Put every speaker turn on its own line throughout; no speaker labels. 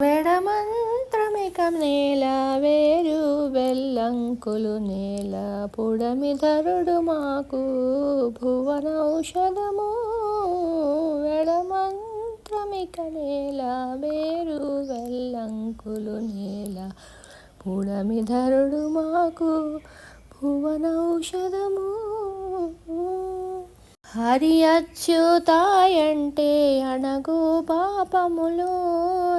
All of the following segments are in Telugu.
వెడమంత్రమిక నేల వేరు వెల్లంకులు నేల పుడమి ధరుడు మాకు భువన ఔషధము వెడమంత్రమిక నేల వేరు వెల్లంకులు నేల పుడమి ధరుడు మాకు భువన ఔషధము హరి అచ్యుతాయంటే అణగు పాపములు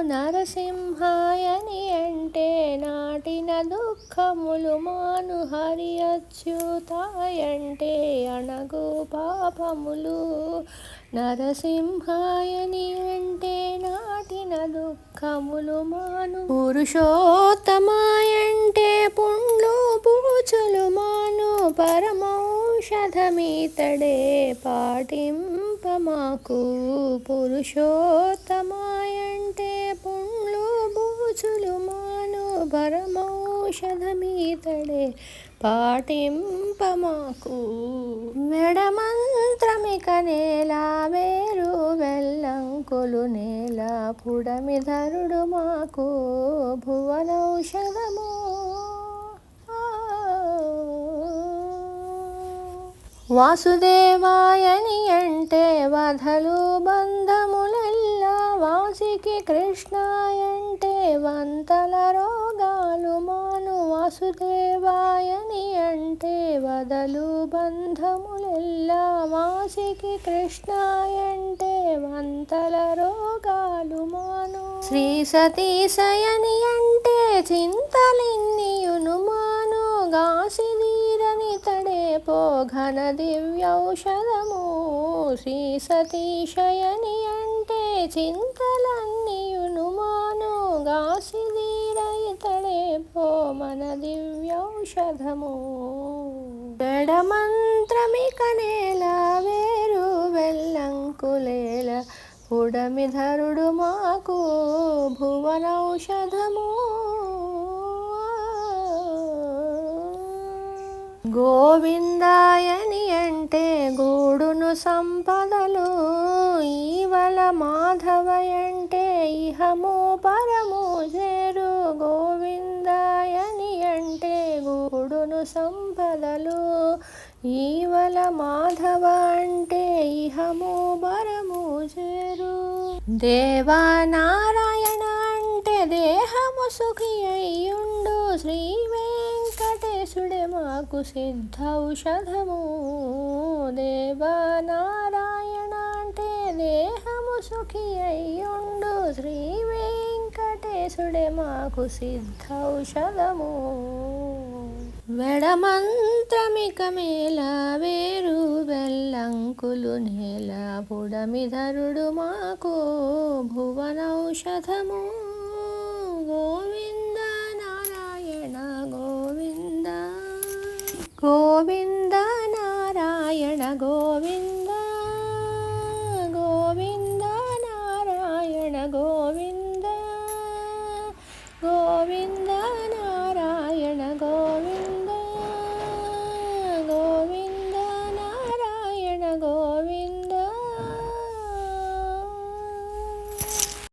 నరసింహాయని అంటే నాటిన దుఃఖములు మాను. హరి అచ్యుతాయంటే అణగు పాపములు నరసింహాయని అంటే నాటిన దుఃఖములు మాను. పురుషోత్తమాయంటే పుండ్లు పూచులు మాను. పరమౌషధ ఇతడే పాటింపమాకు పురుషోత్తమాయంటే పుండ్లు బూచులు మాను పరమౌషధమీతడే పాటింపమాకు మెడమంత్రమిక నేల వేరు వెల్లంకులు నేల పుడమిధరుడు మాకు. భువనౌషధము వాసుదేవాయని అంటే వధలు బంధములెల్లా వాసికి కృష్ణాయంటే వంతల రోగాలు మాను వాసుదేవాయని అంటే వదలు బంధములెల్లా వాసికి కృష్ణాయంటే వంతల రోగాలు మాను శ్రీ సతీశయని అంటే చింతలిన్నియును మాను గాసిదీరని పో ఘన దివ్యౌషధము శ్రీ సతీశయని అంటే చింతలన్నీయును మాను గాసిదీరయితడే పో మన దివ్యౌషధము. జడమంత్రమిక నేల వేరు వెల్లంకులేల పుడమిధరుడు మాకు భువనౌషధము గోవిందాయని అంటే గూడును సంపదలు ఈవల మాధవయంటే ఇహము పరము చేరు. గోవిందాయని అంటే గూడును సంపదలు ఈవల మాధవ అంటే ఇహము పరము చేరు. దేవనారాయణ అంటే దేహము సుఖి అయ్యుండు. శ్రీ వెంకటేశుడే మాకు సిద్ధౌషధము దేవనారాయణ అంటే దేహము సుఖి అయ్యుండు శ్రీ వెంకటేశుడే మాకు సిద్ధ ఔషధము వెడమంత్రమిక మేళ వేరు బెల్లంకులు నేల పుడమిధరుడు మాకు భువనౌషధము గోవి గోవింద గోవింద నారాయణ గోవింద గోవింద